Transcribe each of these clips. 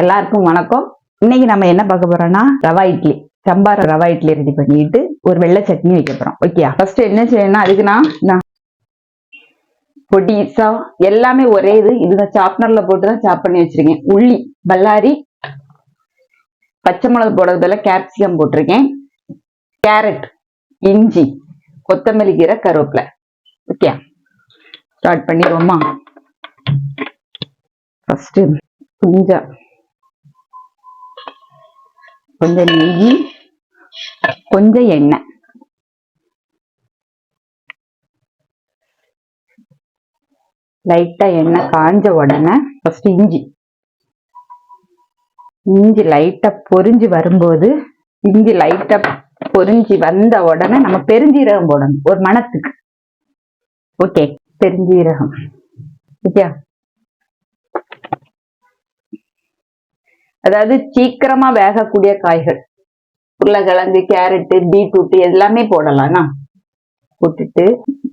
எல்லாருக்கும் வணக்கம். இன்னைக்கு நம்ம என்ன பார்க்க போறோம்னா ரவா இட்லி. சம்பார் ரவா இட்லி ரெடி பண்ணிட்டு ஒரு வெள்ளை சட்னி வைக்க போறோம். ஓகே ஃபர்ஸ்ட் என்ன செய்யணும்னா அதுக்கு நான் பொடிசா எல்லாமே ஒரே இது. இதுதான் சாப்னர்ல போட்டு தான் சாப் பண்ணி வச்சிருக்கேன். உள்ளி பல்லாரி பச்சை மிளகு போடுறது பதிலா கேப்சிகம் போட்டிருக்கேன். கேரட் இஞ்சி கொத்தமல்லி கீரை கருவேப்பிலை. Okay start பண்ணிடுவோமா? ஃபர்ஸ்ட் கொஞ்சம் கொஞ்சம் நெய் கொஞ்சம் எண்ணெய். லைட்டா எண்ணெய் காஞ்ச உடனே ஃபர்ஸ்ட் இஞ்சி. இஞ்சி லைட்டா பொரிஞ்சு வரும்போது இஞ்சி லைட்டா பொரிஞ்சு வந்த உடனே நம்ம பெருஞ்சீரகம் போடணும் ஒரு மணத்துக்கு. ஓகே பெருஞ்சீரகம். ஓகே அதாவது சீக்கிரமா வேகக்கூடிய காய்கள். உருளைக்கிழங்கு கேரட்டு பீட்ரூட் எல்லாமே போடலாம்னா போட்டுட்டு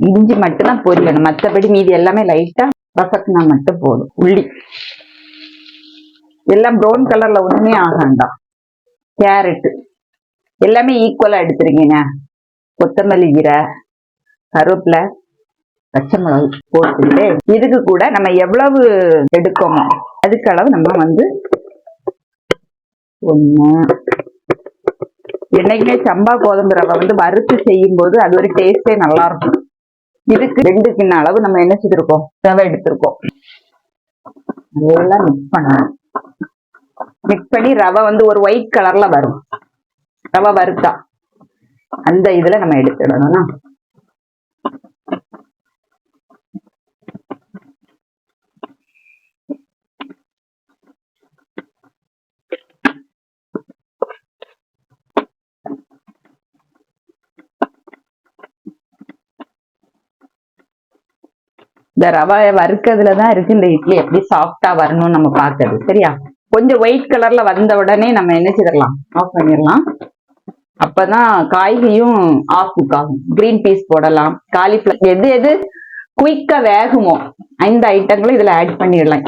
இஞ்சி மட்டும் தான் பொரியணும். மற்றபடி மீதி எல்லாமே லைட்டா வசக்குனா மட்டும் போதும். உள்ளி. எல்லாம் ப்ரௌன் கலர்ல ஒண்ணுமே ஆகாண்டாம் கேரட்டு. எல்லாமே ஈக்குவலா எடுத்துருக்கீங்க கொத்தமல்லி கீரை கருவேப்பிலை பச்சை மிளகு போட்டுட்டு இதுக்கு கூட நம்ம எவ்வளவு எடுக்கோமோ அதுக்கு அளவு நம்ம வந்து ஒண்ணு. என்னைக்குமே சம்பா கோதம்பு ரவை வந்து வறுத்து செய்யும் போது அது ஒரு டேஸ்டே நல்லா இருக்கும் இதுக்கு ரெண்டு கிண்ண அளவு நம்ம என்ன செய்திருக்கோம் ரவை எடுத்திருக்கோம். நல்லா மிக்ஸ் பண்ணணும். மிக்ஸ் பண்ணி ரவை வந்து ஒரு ஒயிட் கலர்ல வரும். ரவை வறுத்தா. அந்த இதுல நம்ம எடுத்துடணும்னா இந்த ரவை வறுக்கிறதுல தான் இருக்கு. இந்த இட்லி எப்படி சாஃப்டா வரணும்னு நம்ம பார்க்கறது. சரியா? கொஞ்சம் ஒயிட் கலர்ல வந்த உடனே நம்ம என்ன செய்திடலாம்? ஆஃப் பண்ணிடலாம். அப்பதான் காய்கறியும் ஆஃப் குக் ஆகும். கிரீன் பீஸ் போடலாம். காலிஃபிளவர் எது எது குயிக்கா வேகுமோ அந்த ஐட்டங்களும் இதுல ஆட் பண்ணிடலாம்.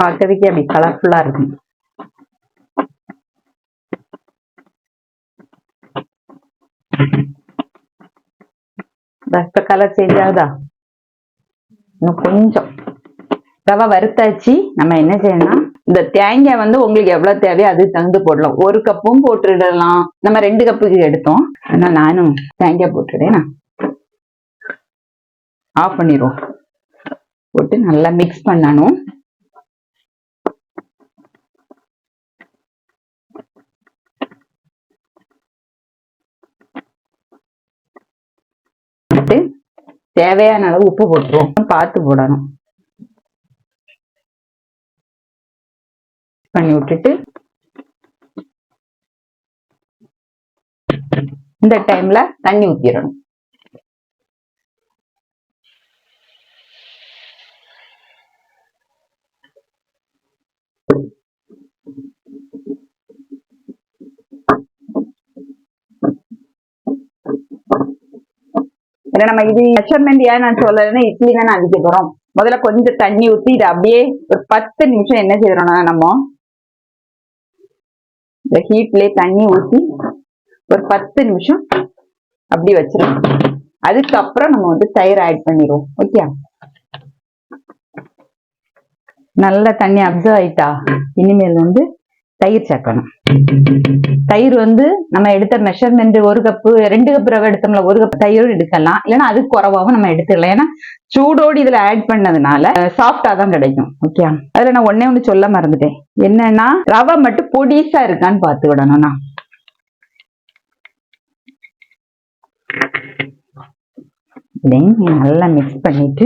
பார்க்கறதுக்கே அப்படி கலர்ஃபுல்லா இருக்கும். இப்ப கலர் சேஞ்ச் ஆகுதா? இன்னும் கொஞ்சம். ரவை வறுத்தாச்சு. நம்ம என்ன செய்யணும் இந்த தேங்காய் வந்து உங்களுக்கு எவ்வளவு தேவையோ அதுக்கு தகுந்து போடலாம். ஒரு கப்பும் போட்டுடலாம். நம்ம ரெண்டு கப்புக்கு எடுத்தோம். ஆனா நானும் தேங்காய் போட்டுடேன் ஆஃப் பண்ணிடுவோம். போட்டு நல்லா மிக்ஸ் பண்ணணும். போட்டு தேவையான அளவு உப்பு போட்டுருவோம். பார்த்து போடணும். பண்ணி விட்டுட்டு இந்த டைம்ல தண்ணி ஊத்திடணும். ஏன்னா நம்ம இது மெஷர்மெண்ட் ஏன் நான் சொல்லலைன்னா இட்லி தானே அடிக்க போறோம். முதல்ல கொஞ்சம் தண்ணி ஊத்தி இதை அப்படியே ஒரு பத்து நிமிஷம் என்ன செய்யறோம்னா நம்ம இந்த ஹீட்லயே தண்ணி ஊத்தி ஒரு பத்து நிமிஷம் அப்படி வச்சிடும் அதுக்கப்புறம் நம்ம வந்து தயிர் ஆட் பண்ணிடுவோம். ஓகே நல்ல தண்ணி அப்சர்வ் ஆயிட்டா. இனிமேல் வந்து தயிர் சேர்க்கணும். தயிர் வந்து நம்ம எடுத்த மெஷர்மெண்ட் ஒரு கப்பு ரெண்டு கப்பு ரவை எடுத்தோம்ல ஒரு கப் தயிர் எடுக்கலாம். இல்லைன்னா அது குறவாகவும் நம்ம எடுத்துக்கலாம். ஏன்னா சூடோடு இதுல ஆட் பண்ணதுனால சாஃப்டா தான் கிடைக்கும். ஓகே அதுல நான் ஒன்னே ஒண்ணு சொல்ல மறந்துட்டேன். என்னன்னா ரவை மட்டும் பொடிசா இருக்கான்னு பார்த்து விடணும்னா நல்லா மிக்ஸ் பண்ணிட்டு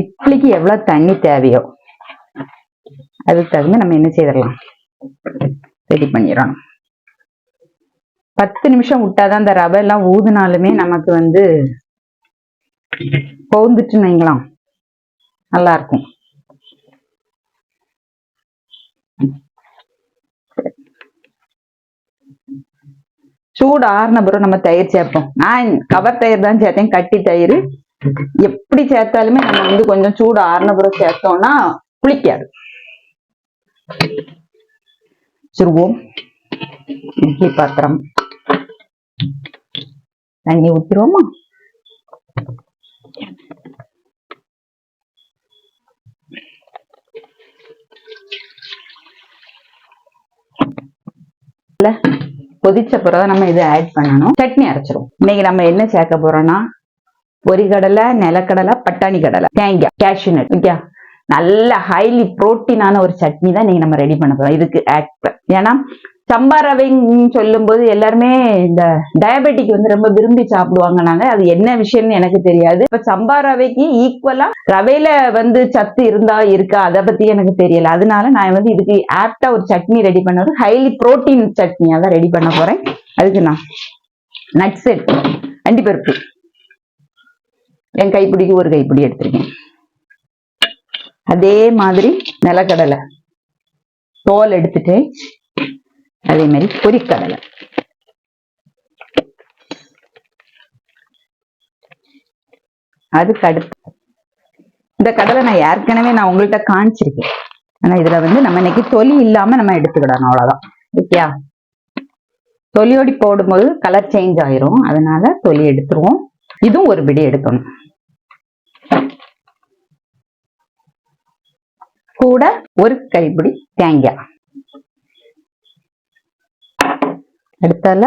இட்லிக்கு எவ்வளவு தண்ணி தேவையோ அதுக்கு தகுந்த நம்ம என்ன செய்திடலாம்? ரெடி பண்ணிடணும் பத்து நிமிஷம் விட்டாதான் இந்த ரவை எல்லாம் ஊதுனாலுமே நமக்கு வந்து பொந்துச்சுன்னு வைங்களாம் நல்லா இருக்கும். சூடு ஆறுன பிறகு நம்ம தயிர் சேர்ப்போம். நான் கவர் தயிர் தான் சேர்த்தேன். கட்டி தயிர். எப்படி சேர்த்தாலுமே நம்ம வந்து கொஞ்சம் சூடு ஆறுன பிறகு சேர்த்தோம்னா புளிக்காது. வச்சிருவோம் இட்லி பாத்திரம். தண்ணி ஊற்றிடுவோமா இல்ல, கொதிச்ச பிறகு நம்ம இதை ஆட் பண்ணணும். சட்னி அரைச்சிரும் இன்னைக்கு நம்ம என்ன சேர்க்க போறோம்னா பொரிகடலை நிலக்கடலை பட்டாணி கடலை. தேங்காய் கேஷ்யூ நட் ஓகே நல்ல ஹைலி புரோட்டீனான ஒரு சட்னி தான் நீங்க நம்ம ரெடி பண்ண போறோம். இதுக்கு ஆக்ட் ஏன்னா சம்பா ரவைன்னு சொல்லும்போது எல்லாருமே இந்த டயபெட்டிக் வந்து ரொம்ப விரும்பி சாப்பிடுவாங்க. நாங்க அது என்ன விஷயம்னு எனக்கு தெரியாது. இப்ப சம்பா ரவைக்கு ஈக்குவலா ரவையில வந்து சத்து இருந்தா இருக்கா? அதை பத்தி எனக்கு தெரியல. அதனால நான் வந்து இதுக்கு ஆப்டா ஒரு சட்னி ரெடி பண்ணுறது ஹைலி புரோட்டீன் சட்னியா தான் ரெடி பண்ண போறேன். அதுக்கு நான் நட்ஸ் எடுத்து அண்டிப்பருப்பு. என் கைப்பிடிக்கு ஒரு கைப்பிடி எடுத்திருக்கேன். அதே மாதிரி நிலக்கடலை. தோல் எடுத்துட்டு அதே மாதிரி பொரிக்கடலை. அதுக்கு அடுத்து இந்த கடலை நான் ஏற்கனவே நான் உங்கள்கிட்ட காமிச்சிருக்கேன் ஆனா இதுல வந்து நம்ம இன்னைக்கு தொலி இல்லாம நம்ம எடுத்துக்கிடணும் அவ்வளவுதான். ஓகேயா தொலியோடி போடும்போது கலர் சேஞ்ச் ஆயிரும். அதனால தொலி எடுத்துருவோம். இதுவும் ஒரு பிடி எடுக்கணும். கூட ஒரு கைப்பிடி தேங்காய் அடுத்தால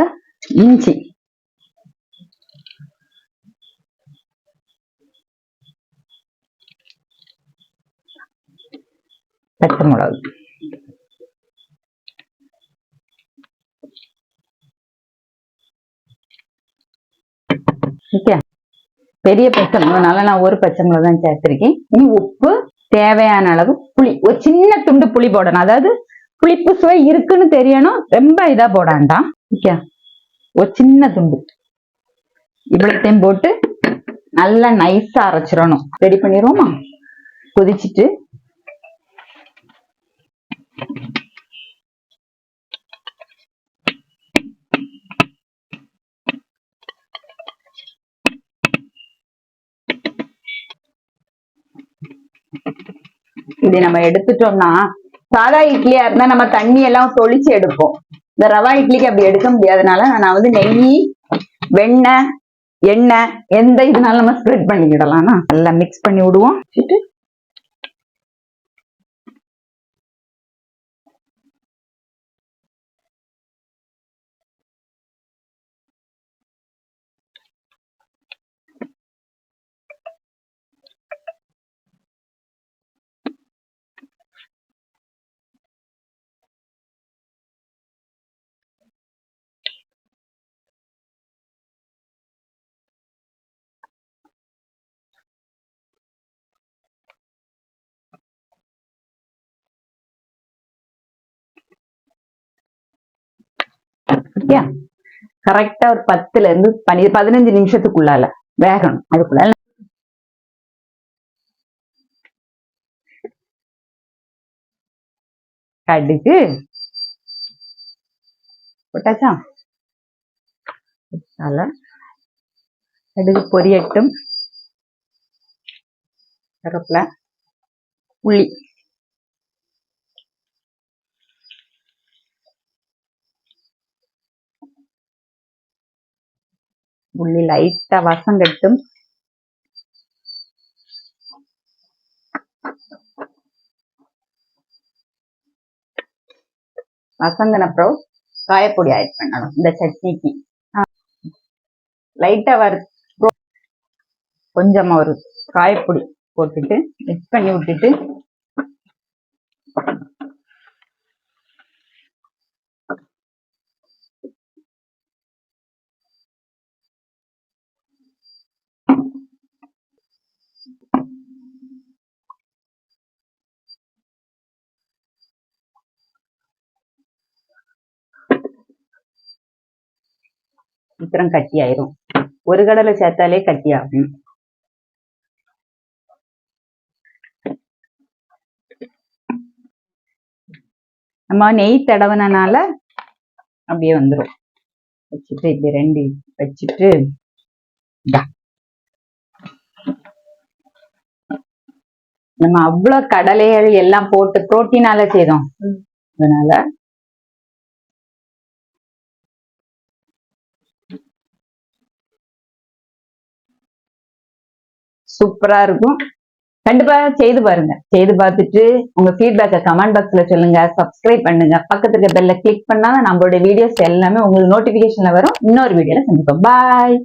இஞ்சி. பச்சை மிளகு. ஓகே? பெரிய பச்சை மிளகுனால நான் ஒரு பச்சை மிளகு தான் சேர்த்திருக்கேன். இனி உப்பு தேவையான அளவு புளி. ஒரு சின்ன துண்டு புளி போடணும். அதாவது புளிப்பு சுவை இருக்குன்னு தெரியணும். ரொம்ப இதா போடாண்டாம் ஓகே? ஒரு சின்ன துண்டு. இவ்வளத்தையும் போட்டு நல்லா நைஸா அரைச்சிடணும். ரெடி பண்ணிடுவோமா? கொதிச்சுட்டு. இப்படி நம்ம எடுத்துட்டோம்னா சாதா இட்லியா இருந்தா நம்ம தண்ணி எல்லாம் தொளிச்சு எடுப்போம். இந்த ரவா இட்லிக்கு அப்படி எடுக்க முடியாதனால நான் வந்து நெய் வெண்ணெய் எண்ணெய் எந்த இதனால நம்ம ஸ்ப்ரெட் பண்ணிக்கிடலாம். நல்லா மிக்ஸ் பண்ணி விடுவோம். ஓகே கரெக்டா ஒரு பத்துல இருந்து பனி பதினஞ்சு நிமிஷத்துக்குள்ளால வேகணும். அதுக்குள்ள கடுகு. போட்டாச்சா? கடுகு பொரியட்டும். கருவேப்பிலை உள்ளி உள்ளி லைட்டா வசம் கட்டும். வசங்கின அப்புறம் காயப்பொடி ஆட் பண்ணணும் இந்த சட்னிக்கு. லைட்டா வறு கொஞ்சமா ஒரு காயப்பொடி போட்டுட்டு மிக்ஸ் பண்ணி விட்டுட்டு சீக்கிரம் கட்டி ஆயிரும் ஒரு கடலை சேர்த்தாலே கட்டி ஆகும் நம்ம நெய் தடவுனனால அப்படியே வந்துரும். வச்சுட்டு இப்படி ரெண்டு வச்சுட்டு நம்ம அவ்வளவு கடலைகள் எல்லாம் போட்டு புரோட்டீனால செய்தோம் அதனால சூப்பரா இருக்கும். கண்டிப்பா செய்து பாருங்க. செய்து பார்த்துட்டு உங்க ஃபீட்பேக்கை கமெண்ட் பாக்ஸ்ல சொல்லுங்க. சப்ஸ்கிரைப் பண்ணுங்க. பக்கத்துல இருக்க பெல்ல கிளிக் பண்ணா நம்மளுடைய வீடியோஸ் எல்லாமே உங்களுக்கு நோட்டிபிகேஷன்ல வரும். இன்னொரு வீடியோல சந்திப்போம். பாய்